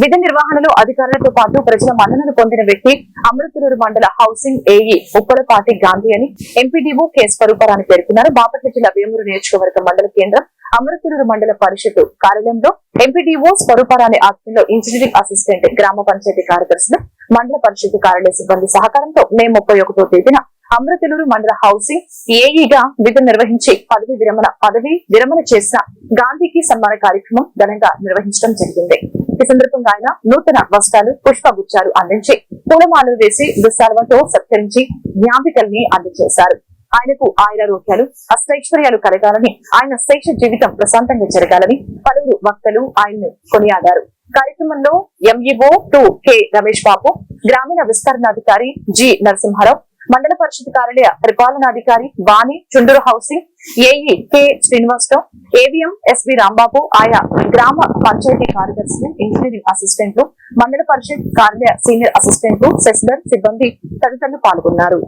విధి నిర్వహణలో అధికారులతో పాటు ప్రజల మన్ననలు పొందిన వ్యక్తి అమృతలూరు మండల హౌసింగ్ ఏఈ ఉప్పలపాటి గాంధీ అని ఎంపీడీఓ కె స్వరూపరాని పేర్కొన్నారు. బాపట్ల జిల్లా వేమూరు నియోజకవర్గ మండల కేంద్రం అమృతలూరు మండల పరిషత్ కార్యాలయంలో ఎంపీడీఓ స్వరూపరాని ఆధ్వర్యంలో ఇంజనీరింగ్ అసిస్టెంట్ గ్రామ పంచాయతీ కార్యదర్శులు మండల పరిషత్ కార్యాలయ సిబ్బంది సహకారంతో మే ముప్పై ఒకటో తేదీన అమృతలూరు మండల హౌసింగ్ ఏఈగా విధులు నిర్వహించి పదవి విరమణ పదవి విరమణ చేసిన గాంధీకి సన్మాన కార్యక్రమం ఘనంగా నిర్వహించడం జరిగింది. ఈ సందర్భంగా ఆయన నూతన వస్త్రాలు పుష్పగుచ్చాలు అందించి పూలమాలలు వేసి దుస్సాలతో సత్కరించి జ్ఞాపికల్ని అందజేశారు. ఆయనకు ఆయురారోగ్యాలు అష్టైశ్వర్యాలు కలగాలని ఆయన శేష జీవితం ప్రశాంతంగా జరగాలని పలువురు వక్తలు ఆయన్ను కొనియాడారు. కార్యక్రమంలో MEO two K Ramesh Babu గ్రామీణ విస్తరణాధికారి జి నరసింహారావు మండల పరిషత్ కార్యాలయ పరిపాలనాధికారి Vani Chunduru housing AE K Srinivasarao AVM SV Rambabu ఆయా గ్రామ పంచాయతీ కార్యదర్శులు ఇంజనీరింగ్ అసిస్టెంట్లు మండల పరిషత్ కార్యాలయ సీనియర్ అసిస్టెంట్లు సెస్లర్ సిబ్బంది తదితరులు పాల్గొన్నారు.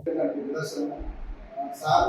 సార్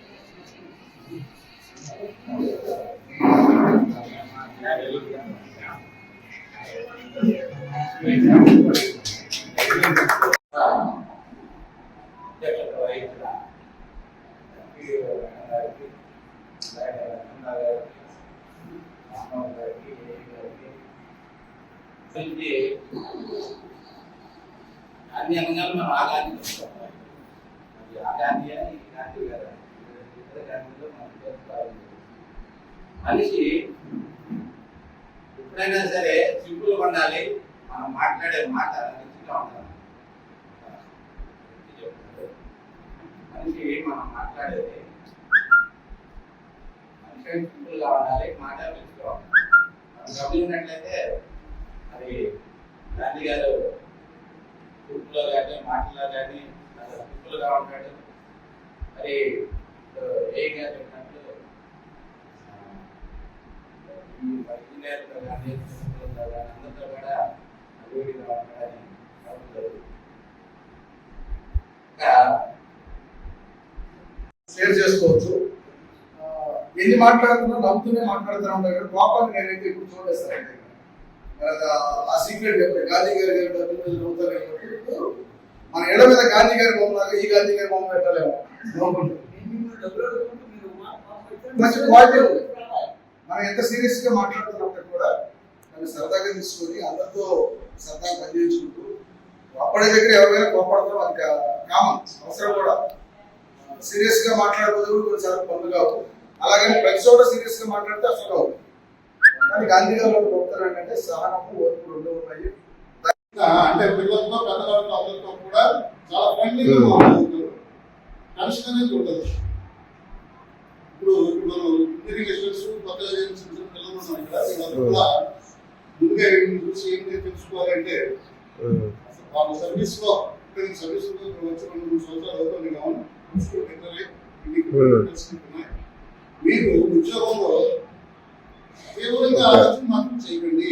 అసలుకి అన్ని అనగానే మనం ఆ గాంధీ తీసుకోవాలి. అది ఆ గాంధీ అని ఈ గాంధీ గారు అని. ఇద్దరు గాంధీలో మనం చేసుకోవాలి. మనిషి ఎప్పుడైనా సరే సింపుల్ ఉండాలి. మనం మాట్లాడే మాట మంచిగా ఉండాలి. మనిషి మనం మాట్లాడేది మనిషి సింపుల్గా ఉండాలి మాట మంచిగా ఉండాలి. మనం గమనించినట్లయితే అది గాంధీ గారు చూపులో కానీ మాటలో కానీ చాలా సింపుల్గా ఉంటాడు. మరి ఇప్పుడు ఏ గారు చెప్పినట్లు ఆ, ఈ కానీ అందరితో కూడా షేర్ చేసుకోవచ్చు ఎన్ని మాట్లాడుతున్నా నవ్వుతూనే మాట్లాడుతూ ఉంటారు కోపాన్ని నేనైతే ఇప్పుడు. మరి ఆ- సీక్రెట్ చెప్తాను గాంధీ గారి నవ్వుతారు మన ఎడ మీద గాంధీ గారి బొమ్మ లాగా ఈ గాంధీ గారి బొమ్మ పెట్టలేము. మంచి క్వాలిటీ ఉంది మనం ఎంత సీరియస్గా మాట్లాడుతున్నప్పుడు కూడా దాన్ని సరదాగా తీసుకొని అందరితో సరదాగా పనిచేయించుకుంటూ అప్పటి దగ్గర ఎవరైనా కోపడతాం అది కామన్ అవసరం కూడా. సీరియస్గా మాట్లాడబోదు కొన్నిసార్లు పనులు కావు అలాగని ప్రతి చోట సీరియస్గా మాట్లాడితే అసలు కానీ గాంధీ గారు గొప్పతనం ఏంటంటే సహనము ఓర్పు రెండు ఉన్నాయి. అంటే పిల్లలతో పెద్దవాళ్ళతో అందరితో కూడా చాలా ఫ్రెండ్లీగా టెన్షన్ అనేది ఇప్పుడు ఇప్పుడు మనం కొత్తగా చేసిన పిల్లలు ఇక్కడ. వీళ్ళందరూ ముందుగా చూసి ఏంటి తెలుసుకోవాలంటే వాళ్ళ సర్వీస్లో ఇక్కడ సర్వీస్లో ఇప్పుడు వచ్చి రెండు మూడు సంవత్సరాలు అవుతుంది కావాలి ఇంటర్వ్యూ తెలుసుకుంటున్నాయి మీరు ఉద్యోగంలో తీవ్రంగా ఆలోచన మాత్రం చేయకండి.